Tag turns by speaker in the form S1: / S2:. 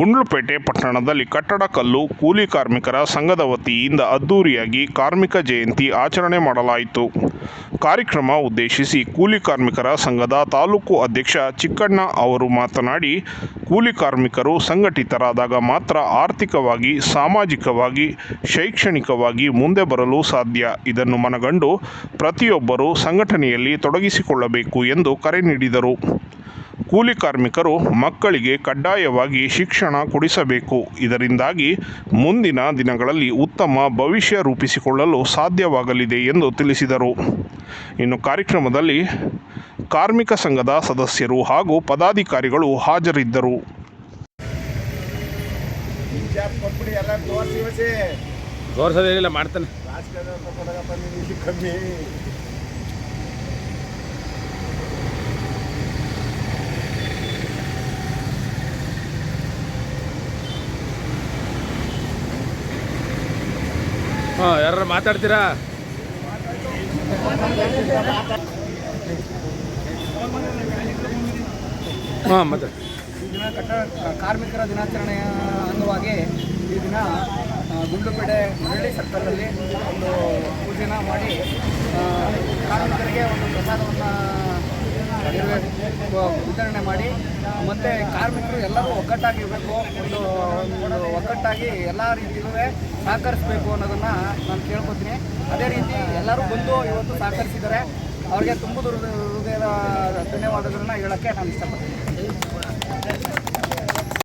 S1: ಗುಂಡ್ಲುಪೇಟೆ ಪಟ್ಟಣದಲ್ಲಿ ಕಟ್ಟಡ ಕಲ್ಲು, ಕೂಲಿ ಕಾರ್ಮಿಕರ ಸಂಘದ ವತಿಯಿಂದ ಅದ್ದೂರಿಯಾಗಿ ಕಾರ್ಮಿಕ ಜಯಂತಿ ಆಚರಣೆ ಮಾಡಲಾಯಿತು. ಕಾರ್ಯಕ್ರಮ ಉದ್ದೇಶಿಸಿ ಕೂಲಿ ಕಾರ್ಮಿಕರ ಸಂಘದ ತಾಲೂಕು ಅಧ್ಯಕ್ಷ ಚಿಕ್ಕಣ್ಣ ಅವರು ಮಾತನಾಡಿ, ಕೂಲಿ ಕಾರ್ಮಿಕರು ಸಂಘಟಿತರಾದಾಗ ಮಾತ್ರ ಆರ್ಥಿಕವಾಗಿ, ಸಾಮಾಜಿಕವಾಗಿ, ಶೈಕ್ಷಣಿಕವಾಗಿ ಮುಂದೆ ಬರಲು ಸಾಧ್ಯ. ಇದನ್ನು ಮನಗಂಡು ಪ್ರತಿಯೊಬ್ಬರೂ ಸಂಘಟನೆಯಲ್ಲಿ ತೊಡಗಿಸಿಕೊಳ್ಳಬೇಕು ಎಂದು ಕರೆ ನೀಡಿದರು. ಕೂಲಿ ಕಾರ್ಮಿಕರು ಮಕ್ಕಳಿಗೆ ಕಡ್ಡಾಯವಾಗಿ ಶಿಕ್ಷಣ ಕೊಡಿಸಬೇಕು. ಇದರಿಂದಾಗಿ ಮುಂದಿನ ದಿನಗಳಲ್ಲಿ ಉತ್ತಮ ಭವಿಷ್ಯ ರೂಪಿಸಿಕೊಳ್ಳಲು ಸಾಧ್ಯವಾಗಲಿದೆ ಎಂದು ತಿಳಿಸಿದರು. ಇನ್ನು ಕಾರ್ಯಕ್ರಮದಲ್ಲಿ ಕಾರ್ಮಿಕ ಸಂಘದ ಸದಸ್ಯರು ಹಾಗೂ ಪದಾಧಿಕಾರಿಗಳು ಹಾಜರಿದ್ದರು.
S2: ಮಾಡ್ತಾನೆ ಹಾಂ ಯಾರು ಮಾತಾಡ್ತೀರಾ? ಹಾಂ, ಮತ್ತೆ.
S3: ದಿನ ಕಟ್ಟಡ ಕಾರ್ಮಿಕರ ದಿನಾಚರಣೆಯ ಅಂಗವಾಗಿ ಈ ದಿನ ಗುಂಡುಪೇಟೆ ಮರಳಿ ಸರ್ಕಲ್ನಲ್ಲಿ ಒಂದು ಪೂಜೆನ ಮಾಡಿ ಕಾರ್ಮಿಕರಿಗೆ ಒಂದು ಪ್ರಸಾದವನ್ನು ವಿತರಣೆ ಮಾಡಿ, ಮತ್ತು ಕಾರ್ಮಿಕರು ಎಲ್ಲರೂ ಒಗ್ಗಟ್ಟಾಗಿರಬೇಕು, ಒಂದು ಒಗ್ಗಟ್ಟಾಗಿ ಎಲ್ಲ ರೀತಿಯೂ ಸಹಕರಿಸಬೇಕು ಅನ್ನೋದನ್ನು ನಾನು ಕೇಳ್ಕೊತೀನಿ. ಅದೇ ರೀತಿ ಎಲ್ಲರೂ ಬಂದು ಇವತ್ತು ಸಹಕರಿಸಿದ್ದಾರೆ ಅವ್ರಿಗೆ ತುಂಬ ಹೃದಯದ ಧನ್ಯವಾದಗಳನ್ನ ಹೇಳೋಕ್ಕೆ ನಾನು ಇಷ್ಟಪಡ್ತೀನಿ.